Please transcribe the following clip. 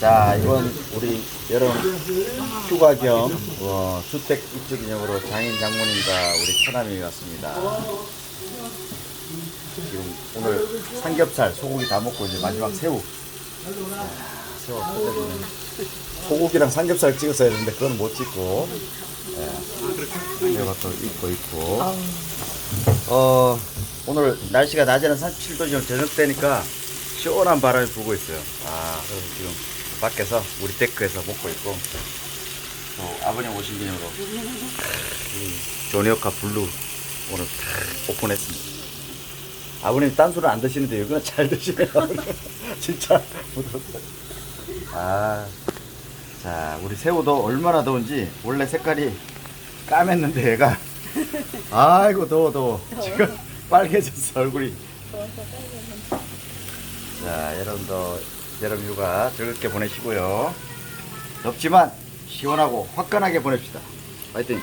자, 이번 우리 여름 휴가 겸 어, 주택 입주 기념으로 장인 장모님과 우리 처남이 왔습니다. 지금 오늘 삼겹살, 소고기 다 먹고 이제 마지막 새우. 자, 새우 뜯어주는 소고기랑 삼겹살 찍었어야 했는데 그건 못 찍고. 예. 새우가 또 있고 있고. 어, 오늘 날씨가 낮에는 37도 지금 저녁 때니까 시원한 바람이 불고 있어요. 아, 그래서 지금 밖에서 우리 데크에서 먹고 있고. 또 아버님 오신 기념으로 이 조니어카 블루 오늘 탁 오픈했습니다. 아버님 딴 술은 안 드시는데 여기는 잘 드시네요. 진짜 부드럽다. 아, 자 우리 새우도 얼마나 더운지 원래 색깔이 까맸는데 얘가 아이고 더워 더워 지금 빨개졌어 얼굴이. 자 여러분도 여름 휴가 즐겁게 보내시고요. 덥지만 시원하고 화끈하게 보냅시다. 파이팅!